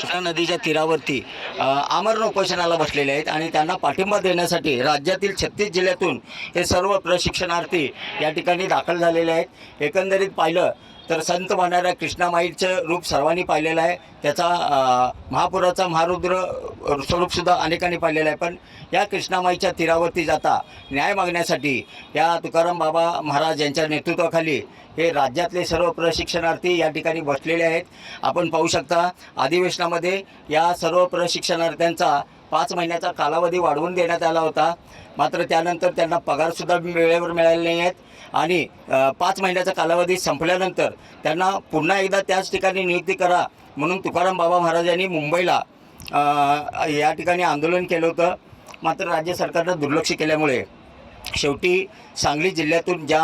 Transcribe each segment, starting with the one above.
कृष्णा नदीच्या तीरावरती आमरण उपोषणाला बसलेले आहेत आणि त्यांना पाठिंबा देण्यासाठी राज्यातील छत्तीस जिल्ह्यातून हे सर्व प्रशिक्षणार्थी या ठिकाणी दाखल झालेले आहेत. एकंदरीत पाहिलं तर संत म्हणणाऱ्या कृष्णामाईचं रूप सर्वांनी पाहिलेलं आहे. त्याचा महापुराचा महारुद्र स्वरूपसुद्धा अनेकांनी पाहिलेलं आहे. पण या कृष्णामाईच्या तीरावरती जाता न्याय मागण्यासाठी या तुकाराम बाबा महाराज यांच्या नेतृत्वाखाली हे राज्यातले सर्व प्रशिक्षणार्थी या ठिकाणी बसलेले आहेत. आपण पाहू शकता अधिवेशनामध्ये या सर्व प्रशिक्षणार्थ्यांचा पाच महिन्याचा कालावधी वाढवून देण्यात आला होता. मात्र त्यानंतर त्यांना पगारसुद्धा वेळेवर मिळाले नाही आहेत आणि पाच महिन्याचा कालावधी संपल्यानंतर त्यांना पुन्हा एकदा त्याच ठिकाणी नियुक्ती करा म्हणून तुकाराम बाबा महाराजांनी मुंबईला या ठिकाणी आंदोलन केलं होतं. मात्र राज्य सरकारनं दुर्लक्ष केल्यामुळे शेवटी सांगली जिल्ह्यातून ज्या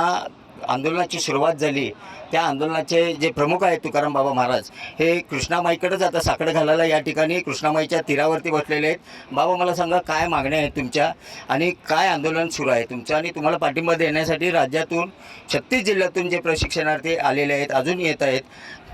आंदोलनाची सुरुवात झाली. त्या आंदोलनाचे जे प्रमुख आहेत तुकाराम बाबा महाराज हे कृष्णामाईकडेच आता साकडं घालायला या ठिकाणी कृष्णामाईच्या तीरावरती बसलेले आहेत. बाबा मला सांगा काय मागण्या आहेत तुमच्या आणि काय आंदोलन सुरू आहे तुमचं? आणि तुम्हाला पाठिंबा देण्यासाठी राज्यातून छत्तीस जिल्ह्यातून जे प्रशिक्षणार्थी आलेले आहेत अजून येत आहेत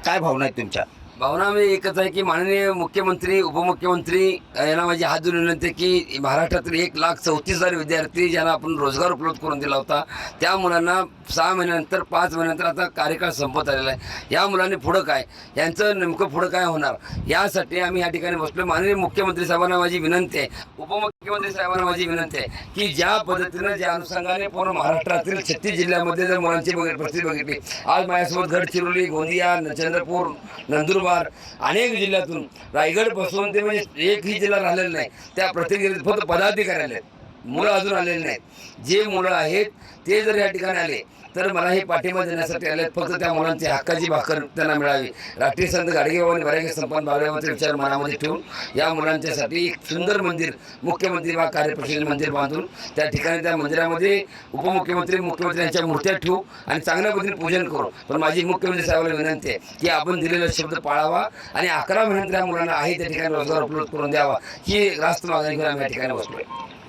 काय भावना आहेत तुमच्या? भावना मी एकच आहे की माननीय मुख्यमंत्री उपमुख्यमंत्री यांना माझी हात जोडून विनंती आहे की महाराष्ट्रातील एक लाख चौतीस हजार विद्यार्थी ज्यांना आपण रोजगार उपलब्ध करून दिला होता त्या मुलांना सहा महिन्यानंतर पाच महिन्यानंतर आता कार्यकाळ संपत आलेला आहे. या मुलांनी पुढं काय? यांचं नेमकं पुढं काय होणार? यासाठी आम्ही या ठिकाणी बसलो माननीय मुख्यमंत्री साहेबांना माझी विनंती आहे उपमुख्यमंत्री साहेबांना माझी विनंती आहे की ज्या पद्धतीनं ज्या अनुषंगाने पूर्ण महाराष्ट्रातील छत्तीस जिल्ह्यामध्ये जर मुलांची परिस्थिती बघितली आज माझ्यासोबत गडचिरोली गोंदिया चंद्रपूर नंदुरबार अनेक जिल्ह्यातून रायगडपासून ते म्हणजे एकही जिल्हा राहिलेला नाही. त्या प्रत्येक जिल्ह्यात फक्त पदाधिकारी आले आहेत. मुलं अजून आलेले नाहीत. जे मुलं आहेत ते जर या ठिकाणी आले तर मला हे पाठिंबा देण्यासाठी आले फक्त त्या मुलांची हक्काची भाकर त्यांना मिळावी. राष्ट्रीय संत गाडगेबाबांनी बऱ्याच संपन्न बावल्यामध्ये विचार मनामध्ये ठेवून या मुलांच्यासाठी एक सुंदर मंदिर मुख्यमंत्री वा कार्यप्रसिद्ध मंदिर बांधून त्या ठिकाणी त्या मंदिरामध्ये उपमुख्यमंत्री मुख्यमंत्री यांच्या मूर्त्या ठेवू आणि चांगल्या पद्धतीने पूजन करू. पण माझी मुख्यमंत्री साहेबांना विनंती आहे की आपण दिलेला शब्द पाळावा आणि अकरा महिन्यात त्या मुलांना आहे त्या ठिकाणी रोजगार उपलब्ध करून द्यावा. ही रास्त मागणी घेऊन आम्ही या ठिकाणी बसलोय.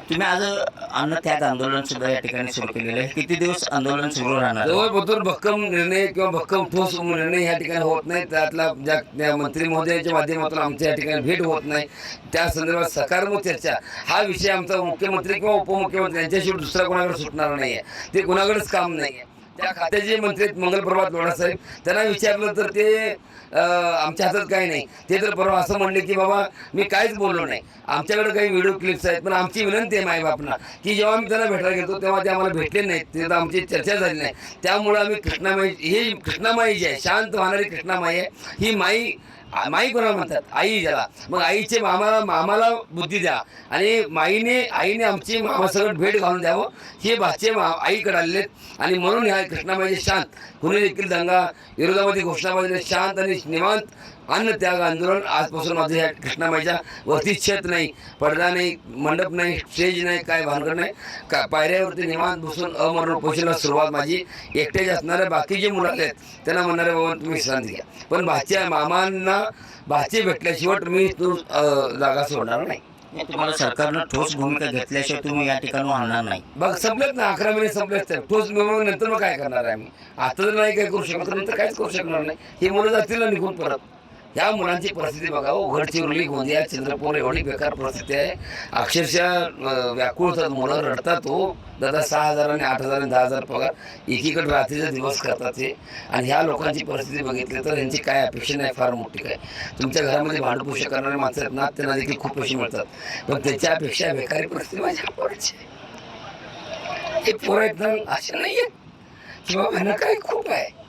तुम्ही आज अन्न त्याग आंदोलन सुद्धा या ठिकाणी सुरू केलेलं आहे. किती दिवस आंदोलन सुरू राहणार? जवळपासून भक्कम निर्णय किंवा भक्कम ठोस निर्णय या ठिकाणी होत नाही. त्यातला ज्या त्या मंत्री महोदयाच्या माध्यमातून आमच्या या ठिकाणी भेट होत नाही. त्या संदर्भात सकारात्मक चर्चा. हा विषय आमचा मुख्यमंत्री किंवा उपमुख्यमंत्री यांच्याशिवाय दुसरा कोणाकडे सुटणार नाही आहे ते कोणाकडेच काम नाही आहे त्या खात्याचे जे मंत्री आहेत मंगलप्रभात लोढा साहेब त्यांना विचारलं तर ते आमच्या हातात काही नाही. ते तर परवा असं म्हणले की बाबा मी काहीच बोललो नाही. आमच्याकडे काही व्हिडिओ क्लिप्स आहेत पण आमची विनंती आहे मायबापना की जेव्हा आम्ही त्यांना भेटायला गेलो तेव्हा ते आम्हाला भेटले नाहीत. तिथं आमची चर्चा झाली नाही. त्यामुळं आम्ही कृष्णामाई ही कृष्णामाई जी आहे शांत वाहणारी कृष्णामाई आहे. ही माई आ- माई कोणाला म्हणतात? आई ज्याला. मग आईचे मामा मामाला बुद्धी द्या. आणि माईने आईने आमची मामासकट भेट घालून द्यावं. हे भाचे मा आईकडे आलेले आहेत. आणि म्हणून ह्या कृष्णामाईचे शांत. कुणी देखील दंगा. विरोधामध्ये घोषणाबाजी शांत आणि निवांत अन्न त्याग आंदोलन आजपासून माझं ह्या कृष्णामाईच्या वरती छत नाही पडदा नाही मंडप नाही स्टेज नाही काय भानगड नाही. का पायऱ्यावरती निवांत बसून अमरण उपोषणाला सुरुवात माझी एकट्याचे असणारे बाकी जे मुलं आहेत त्यांना म्हणणारे बाबा तुम्ही विश्रांती घ्या. पण भाच्या मामांना भाचे भेटल्याशिवाय तुम्ही तू जागा सोडणार नाही. तुम्हाला सरकारनं ठोस भूमिका घेतल्याशिवाय तुम्ही या ठिकाणी आणणार नाही. बघ संपलेत ना अकरा महिने संपलेत तर. ठोस नंतर मग काय करणार आहे आम्ही? आता जर नाही काय करू शकत तर नंतर काहीच करू शकणार नाही हे मुलं जातील ना निघून परत ह्या मुलांची परिस्थिती बघा हो. घडचिरोली गोंदिया चंद्रपूर एवढी बेकार परिस्थिती आहे. अक्षरशः व्याकुळतात व्याकुळ होतात मुलं रडतात हो. दादा सहा हजार आणि आठ हजार आणि दहा हजार पगार. एकीकडे रात्रीचे दिवस करतात ते. आणि ह्या लोकांची परिस्थिती बघितली तर यांची काय अपेक्षा नाही फार मोठी काय. तुमच्या घरामध्ये भांडपोषण करणारे माणसं आहेत ना त्यांना देखील खूप पैसे मिळतात. पण त्याच्यापेक्षा बेकारी परिस्थिती माझ्या पोराची आहे. हे पोरं एकदम असे नाही आहेत किंवा बाबा काय खूप आहे.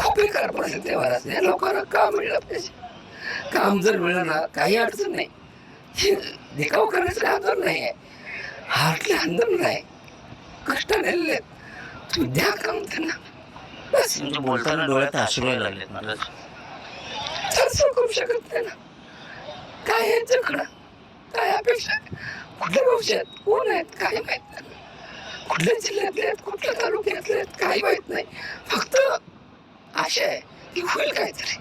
परिस्थिती आहे महाराज या लोकांना काम मिळलं पाहिजे. काम जर मिळलं ना काही अडचण नाही. हे देखाव करण्याचं काही आंदोलन नाही आहे. हार्टले आंदोलन आहे कष्टाने आलेले आहेत. द्या काम त्यांना. बस. तुमचं बोलताना डोळ्यात अश्रू यायला लागलेत मला चालसं करू शकत नाही ना. काय यांच्याकडं? काय अपेक्षा आहे? कुठल्या भविष्यात कोण आहेत? काय माहीत नाही. कुठल्या जिल्ह्यातले आहेत? कुठल्या तालुक्यातले आहेत? काही माहीत नाही. फक्त आशा आहे की होईल काहीतरी.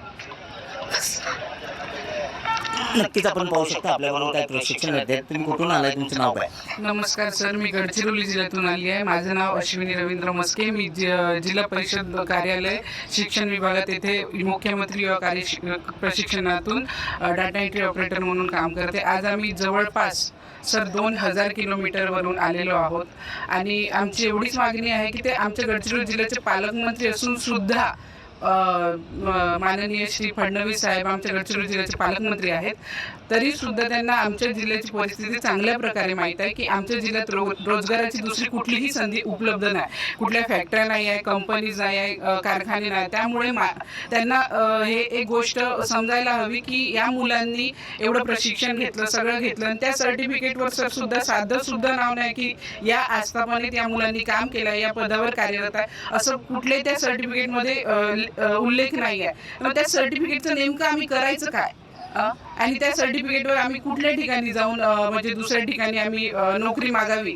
नक्कीच आपण पाहू शकता आपल्याबरोबर काही प्रशिक्षण तुम्ही कुठून आलाय? तुमचं नाव काय? नमस्कार सर. मी गडचिरोली जिल्ह्यातून आली आहे. माझं नाव अश्विनी रवींद्र मस्के. मी जिल्हा परिषद कार्यालय शिक्षण विभागात येथे मुख्यमंत्री युवा कार्य प्रशिक्षणातून डाटा एंट्री ऑपरेटर म्हणून काम करते. आज आम्ही जवळपास सर दोन हजार किलोमीटरवरून आलेलो आहोत. आणि आमची एवढीच मागणी आहे की ते आमच्या गडचिरोली जिल्ह्याचे पालकमंत्री असून सुद्धा माननीय श्री फडणवीस साहेब आमच्या गडचिरोली जिल्ह्याचे पालकमंत्री आहेत. तरी सुद्धा त्यांना आमच्या जिल्ह्याची परिस्थिती चांगल्या प्रकारे माहीत आहे की आमच्या जिल्ह्यात रो रोजगाराची दुसरी कुठलीही संधी उपलब्ध नाही. कुठल्या फॅक्टऱ्या नाही आहे कंपनीज नाही आहे कारखाने नाही. त्यामुळे मा त्यांना हे एक गोष्ट समजायला हवी की या मुलांनी एवढं प्रशिक्षण घेतलं सगळं घेतलं आणि त्या सर्टिफिकेटवर सर सुद्धा साधं सुद्धा नाव नाही की या आस्थापनेत या मुलांनी काम केलं आहे या पदावर कार्यरत आहे. असं कुठल्याही त्या सर्टिफिकेटमध्ये उल्लेख नाही आहे मग त्या सर्टिफिकेटचं नेमकं आम्ही करायचं काय? आणि त्या सर्टिफिकेटवर आम्ही कुठल्या ठिकाणी जाऊन अ, म्हणजे दुसऱ्या ठिकाणी आम्ही नोकरी मागावी.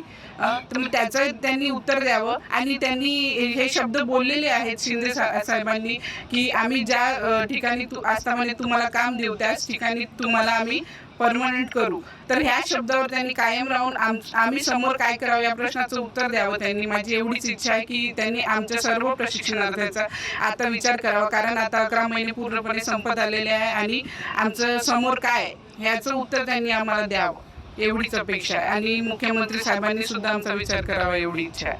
तर मग त्याचं त्यांनी उत्तर द्यावं आणि त्यांनी हे शब्द बोललेले आहेत शिंदे साहेबांनी की आम्ही ज्या ठिकाणी तू आस्थापने तुम्हाला काम देऊ त्याच ठिकाणी तुम्हाला आम्ही परमनंट करू. तर ह्या शब्दावर त्यांनी कायम राहून आम आम्ही समोर काय करावं या प्रश्नाचं उत्तर द्यावं त्यांनी माझी एवढीच इच्छा आहे की त्यांनी आमच्या सर्व प्रशिक्षणार्थ्याचा आता विचार करावा कारण आता अकरा महिने पूर्णपणे संपत आलेले आहे आणि आमचं समोर काय? आहे, ह्याचं उत्तर त्यांनी आम्हाला द्यावं. एवढीच अपेक्षा आहे. आणि मुख्यमंत्री साहेबांनी सुद्धा आमचा विचार करावा एवढी इच्छा आहे.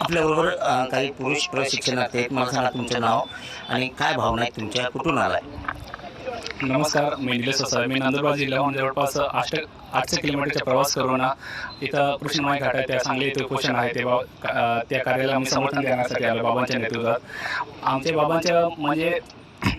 आपल्याबरोबर अ, काही पुरुष प्रशिक्षणार्थी आहेत. मला सांगा तुमचं नाव आणि काय भावना आहेत तुमच्या? कुठून आलाय? नमस्कार. मी निलेश वसावे मी नंदुरबार जिल्ह्याहून जवळपास आठ आठशे किलोमीटरचा प्रवास करून इथं कृष्णमाई घाट आहे. त्या सांगली इथे उपोषण आहे. तेव्हा अ, त्या कार्याला आम्ही समर्थन देण्यासाठी आलो बाबांच्या नेतृत्वात. आमच्या बाबांच्या म्हणजे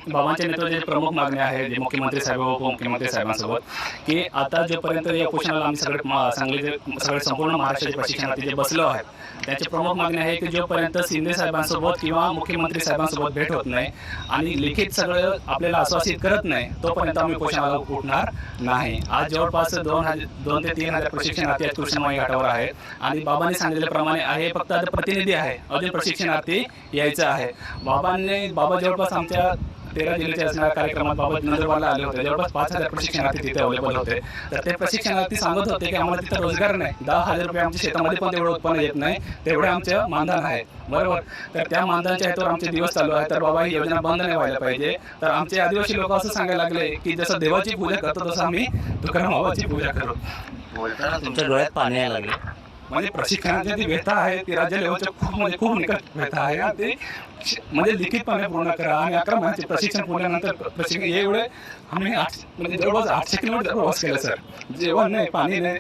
बाबांच्या नेतृत्वाची प्रमुख मागणी आहे जे मुख्यमंत्री साहेब व उपमुख्यमंत्री साहेबांसोबत की आता जोपर्यंत या उपोषणाला आम्ही सगळे सांगली सगळे संपूर्ण महाराष्ट्राचे प्रशिक्षणार्थी जे बसलो आहेत त्याची प्रमुख मागणी आहे की जोपर्यंत शिंदे साहेबांसोबत किंवा मुख्यमंत्री साहेबांसोबत भेट होत नाही आणि लिखित सगळं आपल्याला आश्वासित करत नाही तोपर्यंत आम्ही उपोषणाला उठणार नाही. आज जवळपास दोन हजार दोन ते तीन हजार प्रशिक्षणार्थी आज कृष्णमाई घाटावर आहेत आणि बाबांनी सांगितल्याप्रमाणे आहे फक्त आता प्रतिनिधी आहे अजून प्रशिक्षणार्थी यायचं आहे. बाबांनी बाबा जवळपास आमच्या तेरा जिल्ह्याच्या असणाऱ्या कार्यक्रमात बाबा नंदुरबारला आले होते. जवळपास पाच हजार प्रशिक्षणार्थी तिथे अवेलेबल होते. तर ते प्रशिक्षणार्थी सांगत होते की आम्हाला तिथं रोजगार नाही. दहा हजार रुपये आमच्या शेतामध्ये पण तेवढं उत्पन्न येत नाही. तेवढे आमचं मानधन आहे. बरोबर. तर त्या मानधनच्या ह्याच्यावर आमचे दिवस चालू आहे तर बाबा ही योजना बंद नाही व्हायला पाहिजे. तर आमचे आदिवासी लोक असं सांगायला लागले की जसं देवाची पूजा करतो तसं आम्ही तुकाराम बाबाची पूजा करू. बोलताना तुमच्या डोळ्यात पाणी यायला लागले. म्हणजे प्रशिक्षणाची जी व्यथा आहे ती राज्य लेवलच्या खूप म्हणजे खूप निकट व्यथा आहे आणि ते श- म्हणजे लिखितपणे पूर्ण करा आणि अकरा महिन्याचे प्रशिक्षण पूर्णनंतर प्रशिक्षण एवढे आम्ही आठ म्हणजे जवळपास आठशे किलोमीटर प्रवास केला सर. जेवण नाही पाणी नाही.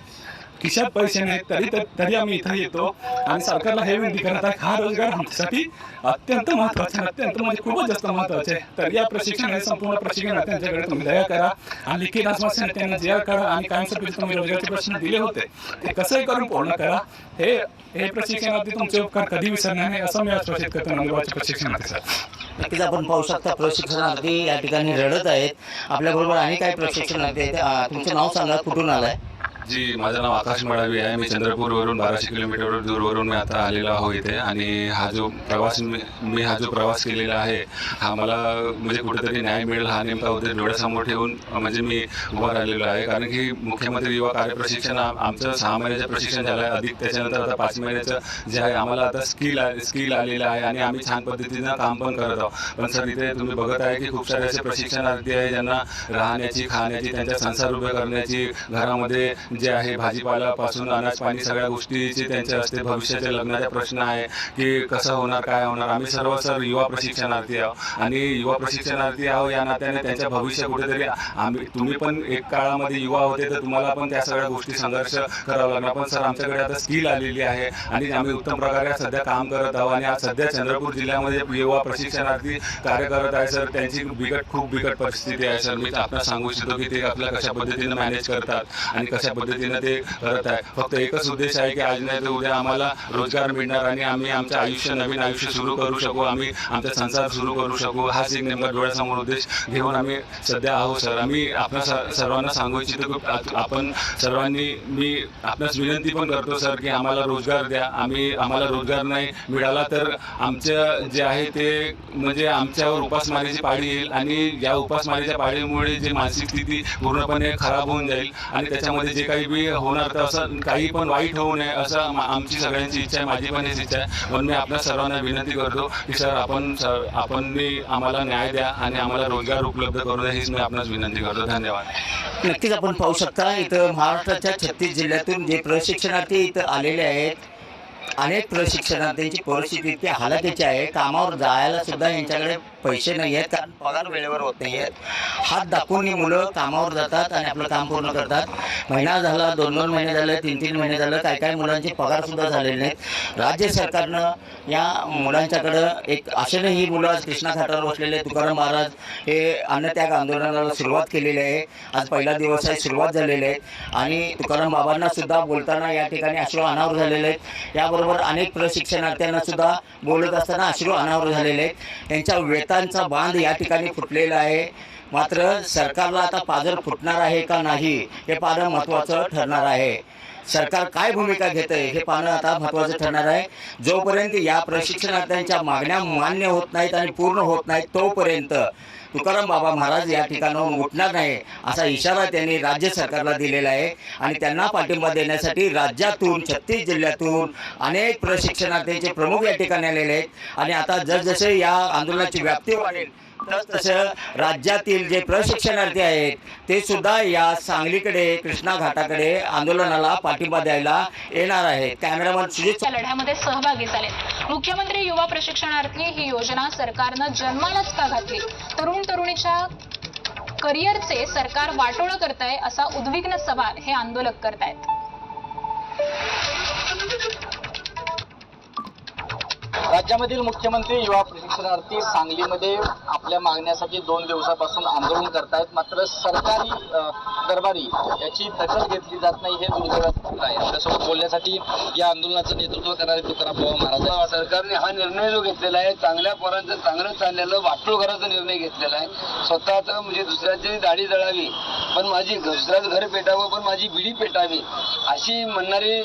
खिशात पैसे नाही तरी तर आम्ही इथं येतो. आणि सरकारला हे विनंती करत आहे हा रोजगार आमच्यासाठी अत्यंत महत्त्वाचा आहे अत्यंत म्हणजे खूपच जास्त महत्त्वाचे. आहे तर या प्रशिक्षण संपूर्ण प्रशिक्षण त्यांच्याकडे तुम्ही दया करा. आणि लिखित आश्वासन त्यांना जे करा आणि कायमस्वरूपी तुम्ही रोजगारचे प्रश्न दिले होते. ते कसंही करून पूर्ण करा. हे हे प्रशिक्षणार्थी तुमचे उपकार कधी विसरणार नाही असं मी आश्वासित करतो नंदुरबारच्या प्रशिक्षणार्थी सर नक्कीच आपण पाहू शकता प्रशिक्षणार्थी या ठिकाणी रडत आहेत आपल्याबरोबर आणि काही प्रशिक्षणार्थी तुमचं नाव सांगा कुठून आलाय जी माझं नाव आकाश मडावी आहे. मी चंद्रपूरवरून बाराशे किलोमीटर दूरवरून मी आता आलेलो आहो इथे. आणि हा जो प्रवास मी मी हा जो प्रवास केलेला आहे हा मला म्हणजे कुठेतरी न्याय मिळेल हा नेमका उद्या डोळ्यासमोर ठेवून म्हणजे मी उभा राहिलेलो आहे. कारण की मुख्यमंत्री युवा कार्य प्रशिक्षण आमचं सहा महिन्याचं प्रशिक्षण झालं आहे. अधिक त्याच्यानंतर आता पाच महिन्याचं जे आहे आम्हाला आता स्किल स्किल आलेलं आहे आणि आम्ही छान पद्धतीनं काम पण करत आहोत. पण सर इथे तुम्ही बघत आहे की खूप सारे असे प्रशिक्षणार्थी आहे ज्यांना राहण्याची खाण्याची त्यांच्या संसार उभे करण्याची घरामध्ये जे आहे भाजीपाल्यापासून अनाज पाणी सगळ्या गोष्टीचे त्यांच्या असते भविष्याचे लग्नाचा प्रश्न आहे की कसं होणार काय होणार? आम्ही सर्व सर युवा प्रशिक्षणार्थी आहोत. आणि युवा प्रशिक्षणार्थी आहो या नात्याने त्यांच्या भविष्य कुठेतरी आम्ही तुम्ही पण एक काळामध्ये युवा होते तर तुम्हाला पण त्या सगळ्या गोष्टी संघर्ष करावा लागणार. पण सर आमच्याकडे आता स्किल आलेली आहे आणि आम्ही उत्तम प्रकारे सध्या काम करत आहोत आणि आज सध्या चंद्रपूर जिल्ह्यामध्ये युवा प्रशिक्षणार्थी कार्य करत आहे सर. त्यांची बिकट खूप बिकट परिस्थिती आहे सर. मी आपल्याला सांगू इच्छितो की ते आपल्या कशा पद्धतीने मॅनेज करतात आणि कशा पद्धतीने पद्धतीनं ते करत आहे. फक्त एकच उद्देश आहे की आज नाही तर उद्या आम्हाला रोजगार मिळणार आणि आम्ही आमचं आयुष्य नवीन आयुष्य सुरू करू शकू. आम्ही आमचा संसार सुरू करू शकू. हाच एक नेमका डोळ्यासमोर उद्देश घेऊन आम्ही सध्या आहोत सर. आम्ही आपल्या सर्वांना सांगू इच्छितो की आपण सर्वांनी मी आपणास विनंती पण करतो सर की आम्हाला रोजगार द्या. आम्ही आम्हाला रोजगार नाही मिळाला तर आमचं जे आहे ते म्हणजे आमच्यावर उपासमारीची पाळी येईल आणि या उपासमारीच्या पाळीमुळे जे मानसिक स्थिती पूर्णपणे खराब होऊन जाईल आणि त्याच्यामध्ये जे काही बी होणार तर असं काही पण वाईट होऊ नये असं आमची सगळ्यांची इच्छा आहे माझी पण हीच इच्छा आहे. म्हणून मी आपल्या सर्वांना विनंती करतो की सर आपण सर आपण आम्हाला न्याय द्या आणि आम्हाला रोजगार उपलब्ध करून द्या. हीच मी आपणास विनंती करतो. धन्यवाद. नक्कीच आपण पाहू शकता इथं महाराष्ट्राच्या छत्तीस जिल्ह्यातून जे प्रशिक्षणार्थी इथं आलेले आहेत अनेक प्रशिक्षणार्थींची परिस्थिती इतकी हालाकीची आहे. कामावर जायला सुद्धा यांच्याकडे पैसे नाही आहेत कारण पगार वेळेवर होत नाही आहेत हात दाखवून ही मुलं कामावर जातात आणि आपलं काम पूर्ण करतात. महिना झाला दोन दोन महिने झाले तीन तीन महिने झालं काही काही मुलांचे पगार सुद्धा झालेले नाहीत. राज्य सरकारनं या मुलांच्याकडं एक आशेने ही मुलं आज कृष्णा घाटावर बसलेले तुकाराम महाराज हे अन्नत्याग आंदोलनाला सुरुवात केलेली आहे. आज पहिला दिवस आहे सुरुवात झालेली आहे. आणि तुकाराम बाबांना सुद्धा बोलताना या ठिकाणी अश्रू अनावर झालेले आहेत. याबरोबर अनेक प्रशिक्षणार्थ्यांना सुद्धा बोलत असताना अश्रू अनावर झालेले आहेत. यांच्या वेतांचा बांध या ठिकाणी फुटलेला आहे. मात्र सरकारला आता पाजर फुटणार आहे का नाही हे पाहणं महत्त्वाचं ठरणार आहे. सरकार काय भूमिका घेत आहे हे पाहणं आता महत्त्वाचं ठरणार आहे. जोपर्यंत या प्रशिक्षणार्थ्यांच्या मागण्या मान्य होत नाहीत आणि पूर्ण होत नाहीत तोपर्यंत तुकाराम बाबा महाराज या ठिकाणाहून उठणार नाही असा इशारा त्यांनी राज्य सरकारला दिलेला आहे. आणि त्यांना पाठिंबा देण्यासाठी राज्यातून छत्तीस जिल्ह्यातून अनेक प्रशिक्षणार्थींचे प्रमुख या ठिकाणी आलेले आहेत. आणि आता जसजसे या आंदोलनाची व्याप्ती वाढेल तस तसं राज्यातील जे प्रशिक्षणार्थी आहेत ते सुद्धा या सांगलीकडे कृष्णा घाटाकडे आंदोलनाला पाठिंबा द्यायला येणार आहे कॅमेरामन सुजित लढ्यामध्ये सहभागी झाले. मुख्यमंत्री युवा प्रशिक्षणार्थी ही योजना सरकारनं जन्मालाच का घातली? तरुण तरुणीच्या करिअरचे सरकार वाटोळं करताय असा उद्विग्न सवाल हे आंदोलक करतायत. राज्यामधील मुख्यमंत्री युवा प्रशिक्षणार्थी सांगलीमध्ये आपल्या मागण्यासाठी दोन दिवसापासून आंदोलन करतायत. मात्र सरकारी दरबारी याची दखल घेतली जात नाही हे दुर्दैवाचं आहे. त्यासोबत बोलण्यासाठी या आंदोलनाचं नेतृत्व करणारे तुकाराम बाबा महाराज सरकारने हा निर्णय जो घेतलेला आहे चांगल्या पोरांचं चांगलं चाललेलं वाटोळ करायचा निर्णय घेतलेला आहे. स्वतःचं म्हणजे दुसऱ्याची दाढी जळावी पण माझी दुसऱ्याचं घर पेटावं पण माझी बिडी पेटावी अशी म्हणणारी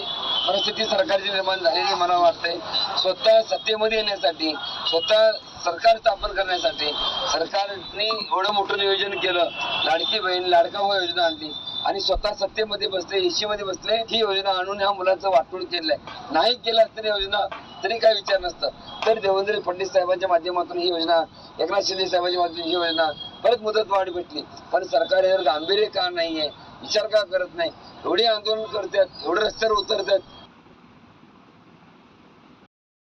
परिस्थिती सरकारची निर्माण झालेली मला वाटतंय. स्वतः सत्तेमध्ये येण्यासाठी स्वतः सरकार स्थापन करण्यासाठी सरकारने एवढं मोठं नियोजन केलं. लाडकी बहीण लाडका भाऊ योजना आणली. आणि स्वतः सत्तेमध्ये बसले एसी मध्ये बसले ही योजना आणून ह्या मुलांचं वाटून केलंय. नाही केलं असतं योजना तरी काय विचार नसतं. तर देवेंद्र फडणवीस साहेबांच्या माध्यमातून ही योजना एकनाथ शिंदे साहेबांच्या माध्यमातून ही योजना परत मुदतवाढ भेटली. पण सरकार यावर गांभीर्य का नाहीये? विचार का करत नाही? एवढी आंदोलन करतात एवढे रस्त्यावर उतरतात.